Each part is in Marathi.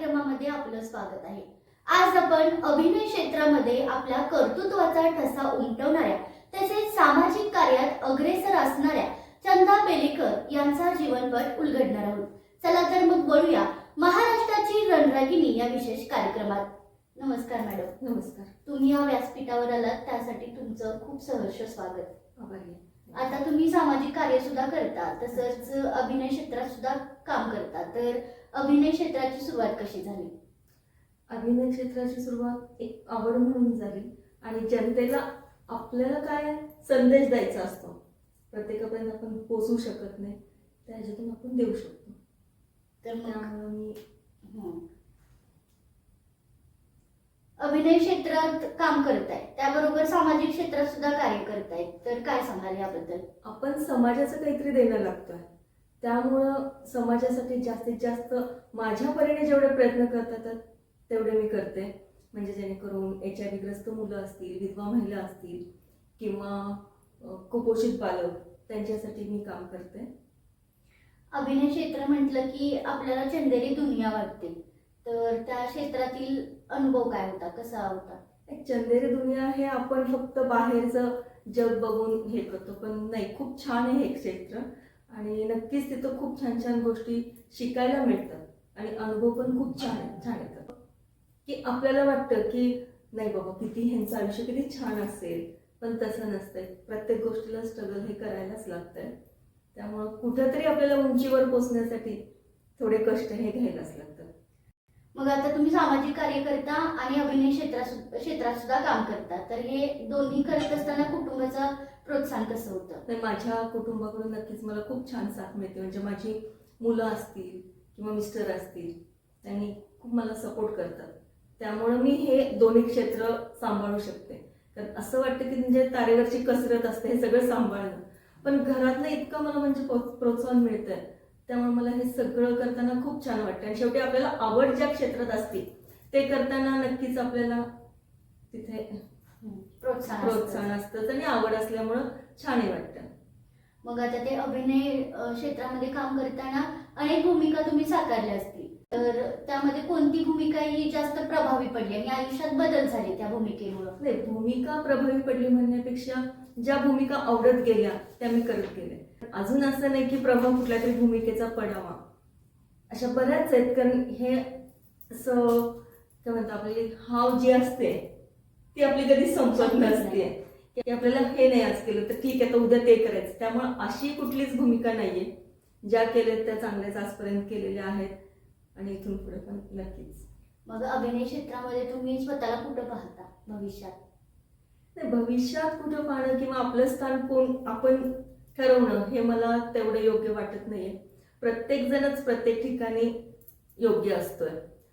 कार्यक्रमामध्ये आपलं स्वागत आहे. आज आपण अभिनय क्षेत्रामध्ये आपल्या कर्तृत्वाचा ठसा उमटवणाऱ्या तसेच सामाजिक कार्यात अग्रेसर असणाऱ्या चंदा पेलेकर यांचा जीवनपट उलगडणार आहोत. चला तर मग बोलूया महाराष्ट्राची रणरागिणी या विशेष कार्यक्रमात. नमस्कार मॅडम. नमस्कार. तुम्ही या व्यासपीठावर आलात त्यासाठी तुमचं खूप सहर्ष स्वागत. आभारी. आता तुम्ही सामाजिक कार्य सुद्धा करता तसंच अभिनय क्षेत्रात सुद्धा काम करता तर अभिनय क्षेत्राची सुरुवात कशी झाली? अभिनय क्षेत्राची सुरुवात एक आवड म्हणून झाली. आणि जनतेला आपल्याला काय संदेश द्यायचा असतो प्रत्येकापर्यंत आपण पोचवू शकत नाही त्या ह्याच्यातून आपण देऊ शकतो. तर मग मी. अभिनय क्षेत्रात काम करताय. त्याबरोबर सामाजिक क्षेत्रात सुद्धा कार्य करताय. तर काय सांगाल याबद्दल? आपण समाजाचं काहीतरी देणं लागतोय. त्यामुळं समाजासाठी जास्तीत जास्त माझ्या परीने जेवढे प्रयत्न करता येतात तेवढे मी करते. म्हणजे जेणेकरून एच आय व्ही ग्रस्त मुलं असतील विधवा महिला असतील किंवा कुपोषित बालक त्यांच्यासाठी मी काम करते. अभिनय क्षेत्र म्हटलं की आपल्याला चंदेरी दुनिया वाटते. तर त्या क्षेत्रातील अनुभव काय होता? कसा होता? एक चंदेरी दुनिया हे आपण फक्त बाहेरचं जग बघून हे करतो पण नाही खूप छान आहे हे क्षेत्र. आणि नक्कीच तिथं खूप छान छान गोष्टी शिकायला मिळतात आणि अनुभव पण खूप छान आहे छान येतात की आपल्याला वाटतं की नाही बाबा किती ह्यांचं आयुष्य किती छान असेल. पण तसं नसतंय. प्रत्येक गोष्टीला स्ट्रगल हे करायलाच लागतंय. त्यामुळं कुठंतरी आपल्याला उंचीवर पोचण्यासाठी थोडे कष्ट हे घ्यायलाच लागतात. मग आता तुम्ही सामाजिक कार्य करता आणि अभिनय क्षेत्रात क्षेत्रात सुद्धा काम करता. तर हे दोन्ही करत असताना कुटुंबाचं प्रोत्साहन कसं होतं? तर माझ्या कुटुंबाकडून नक्कीच मला खूप छान साथ मिळते. म्हणजे माझी मुलं असतील किंवा मिस्टर असतील त्यांनी खूप मला सपोर्ट करतात. त्यामुळं मी हे दोन्ही क्षेत्र सांभाळू शकते. कारण असं वाटतं की म्हणजे तारेवरची कसरत असते हे सगळं सांभाळणं. पण घरातलं इतकं मला म्हणजे प्रो- प्रोत्साहन मिळतंय. त्यामुळे मला हे सगळं करताना खूप छान वाटतं आणि शेवटी आपल्याला आवड ज्या क्षेत्रात असते ते करताना नक्कीच आपल्याला तिथे प्रोत्साहन. प्रोत्साहन असतं आणि आवड असल्यामुळं छानही वाटतं. मग आता ते अभिनय क्षेत्रामध्ये काम करताना अनेक भूमिका तुम्ही साकारल्या असतील. तर त्यामध्ये कोणती भूमिका ही जास्त प्रभावी पडली आणि आयुष्यात बदल झाले त्या भूमिकेमुळं? नाही भूमिका प्रभावी पडली म्हणण्यापेक्षा ज्या भूमिका आवडत गेल्या त्या मी करत गेले. अजून असं नाही की प्रभाव कुठल्या तरी भूमिकेचा पडावा. अशा बऱ्याच आहेत कारण हे असं काय म्हणतो आपली हाव जी असते ती आपली कधी संपत नसते. की आपल्याला हे नाही आज केलं तर ठीक आहे तर उद्या ते करायचं. त्यामुळे अशी कुठलीच भूमिका नाहीये. ज्या केल्यात त्या चांगल्याच आजपर्यंत केलेल्या आहेत. आणि इथून पुढे पण नक्कीच. मग अभिनय क्षेत्रामध्ये तुम्ही स्वतःला कुठं पाहता भविष्यात? भविष्यात कुठं पाहणं किंवा आपलं स्थान कोण आपण ठरवणं हे मला तेवढं योग्य वाटत नाहीये. प्रत्येक जणच प्रत्येक ठिकाणी योग्य असतोय.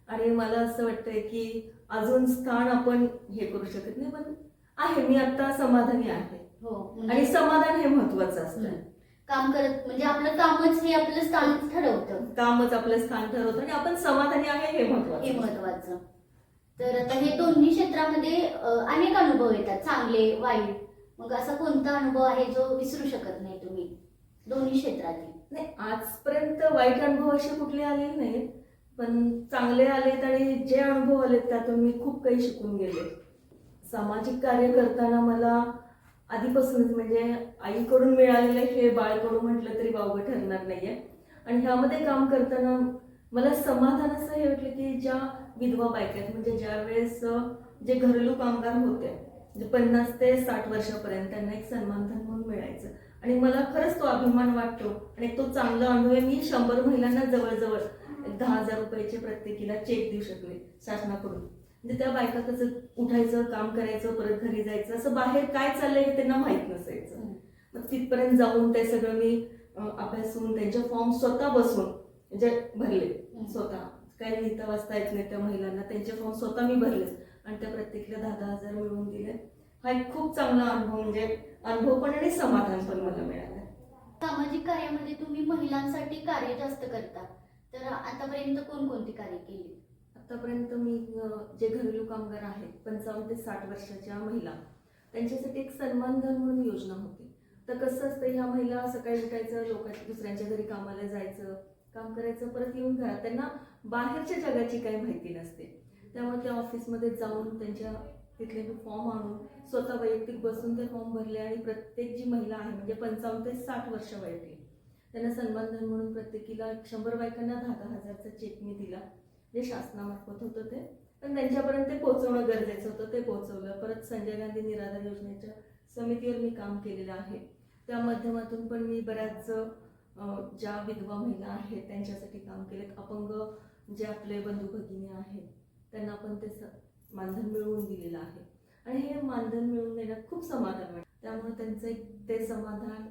आणि मला असं वाटतंय की अजून स्थान आपण हे करू शकत नाही पण आहे मी आता समाधानी आहे. हो आणि म्हणजे समाधान हे महत्वाचं असतं काम करत म्हणजे आपलं कामच हे आपलं स्थान ठरवतं. कामच आपलं स्थान ठरवतं आणि आपण समाधानी आहे हे हे महत्वाचं महत्वाचं तर आता हे दोन्ही क्षेत्रामध्ये अनेक अनुभव येतात चांगले वाईट. मग असा कोणता अनुभव आहे जो विसरू शकत नाही तुम्ही? दोन्ही क्षेत्रातील. नाही आजपर्यंत वाईट अनुभव असे कुठले आलेले नाहीत पण चांगले आलेत आणि जे अनुभव आलेत त्यातून मी खूप काही शिकून गेले. सामाजिक कार्य करताना मला आधीपासूनच म्हणजे आईकडून मिळालेलं हे बाळकडून म्हटलं तरी वावगं ठरणार नाहीये. आणि ह्यामध्ये काम करताना मला समाधान असं हे वाटलं की ज्या विधवा बायका आहेत. म्हणजे ज्या वेळेस जे घरेलू कामगार होते म्हणजे पन्नास ते साठ वर्षापर्यंत त्यांना एक सन्मानधन म्हणून मिळायचं. आणि मला खरंच तो अभिमान वाटतो आणि तो चांगला अनुभव आहे. मी शंभर महिलांना जवळजवळ एक दहा हजार रुपयाचे प्रत्येकीला चेक देऊ शकले शासनाकडून. म्हणजे त्या बायका कसं उठायचं काम करायचं परत घरी जायचं असं बाहेर काय चाललंय हे त्यांना माहीत नसायचं. मग तिथपर्यंत जाऊन ते सगळं मी अभ्यासून त्यांचे फॉर्म स्वतः बसून म्हणजे भरले स्वतः. काही लिहिता वाचता येत नाही त्या महिलांना. त्यांचे फॉर्म स्वतः मी भरले आणि त्या प्रत्येकीला दहा दहा हजार मिळवून दिले हा एक खूप चांगला अनुभव म्हणजे अनुभव पण आणि समाधान पण मला मिळालं सामाजिक कार्यामध्ये तुम्ही महिलांसाठी कार्य जास्त करता. तर आतापर्यंत कोणकोणती कार्य केली? आतापर्यंत मी जे घरेलू कामगार आहेत पंचावन्न ते साठ वर्षाच्या महिला त्यांच्यासाठी एक सन्मानधन म्हणून योजना होती. तर कसं असतं ह्या महिला सकाळी उठायचं लोकांच्या दुसऱ्यांच्या घरी कामाला जायचं काम करायचं परत येऊन घरात त्यांना बाहेरच्या जगाची काही माहिती नसते. त्यामुळे त्या ऑफिसमध्ये जाऊन त्यांच्या तिथले मी फॉर्म आणून स्वतः वैयक्तिक बसून ते फॉर्म भरले आणि प्रत्येक जी महिला आहे म्हणजे पंचावन्न ते साठ वर्ष वयातली त्यांना सन्मानधन म्हणून प्रत्येकीला शंभर बायकांना दहा दहा हजारचा चेक मी दिला. जे शासनामार्फत होतं ते. पण त्यांच्यापर्यंत ते पोहोचवणं गरजेचं होतं ते पोहोचवलं. परत संजय गांधी निराधार योजनेच्या समितीवर मी काम केलेलं आहे. त्या माध्यमातून पण मी बऱ्याच ज्या विधवा महिला आहेत त्यांच्यासाठी काम केलेत अपंग जे आपले बंधू भगिनी आहेत त्यांना पण ते स- मानधन मिळवून दिलेलं आहे. आणि हे मानधन मिळवून देण्यात खूप समाधान वाटतं. त्यामुळे त्यांचं एक ते समाधान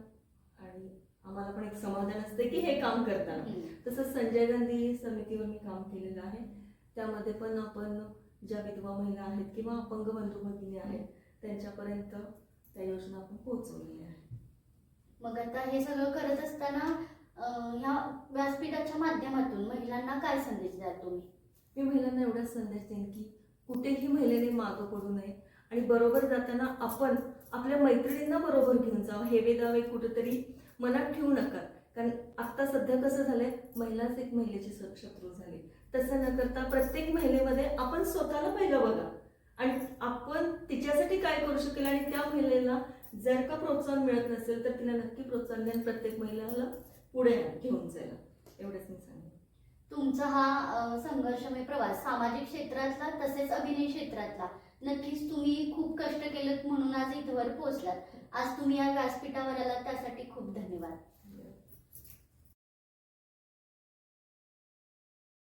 आणि आम्हाला पण एक समाधान असते की हे काम करताना. तसंच संजय गांधी समितीवर मी काम केलेलं आहे. त्यामध्ये पण आपण ज्या विधवा महिला आहेत किंवा अपंग बंधू भगिनी आहेत त्यांच्यापर्यंत त्या योजना आपण पोहोचवलेल्या आहेत. मग आता हे सगळं करत असताना ह्या व्यासपीठाच्या माध्यमातून महिलांना काय संदेश द्याल तुम्ही? मी महिलांना एवढाच संदेश देईन की कुठेही महिलेने मागं पडू नये आणि बरोबर जाताना आपण आपल्या मैत्रिणींना बरोबर घेऊन जावं. हेवे दावे कुठेतरी मनात ठेवू नका. कारण आत्ता सध्या कसं झालंय? महिलाच एक महिलेची स- शत्रू झाली. तसं न करता प्रत्येक महिलेमध्ये आपण स्वतःला पहिलं बघा. आणि आपण तिच्यासाठी काय करू शकेल आणि त्या महिलेला जर का प्रोत्साहन मिळत नसेल तर तिला नक्की प्रोत्साहन देऊन प्रत्येक महिलाला पुढे घेऊन जायला एवढंच मी सांगेन. तुमचा हा संघर्षमय प्रवास सामाजिक क्षेत्रातला तसेच अभिनय क्षेत्रातला नक्कीच तुम्ही खूप कष्ट केलेत म्हणून आज इथवर पोहोचलात. आज तुम्ही या व्यासपीठावर आलात त्यासाठी खूप धन्यवाद.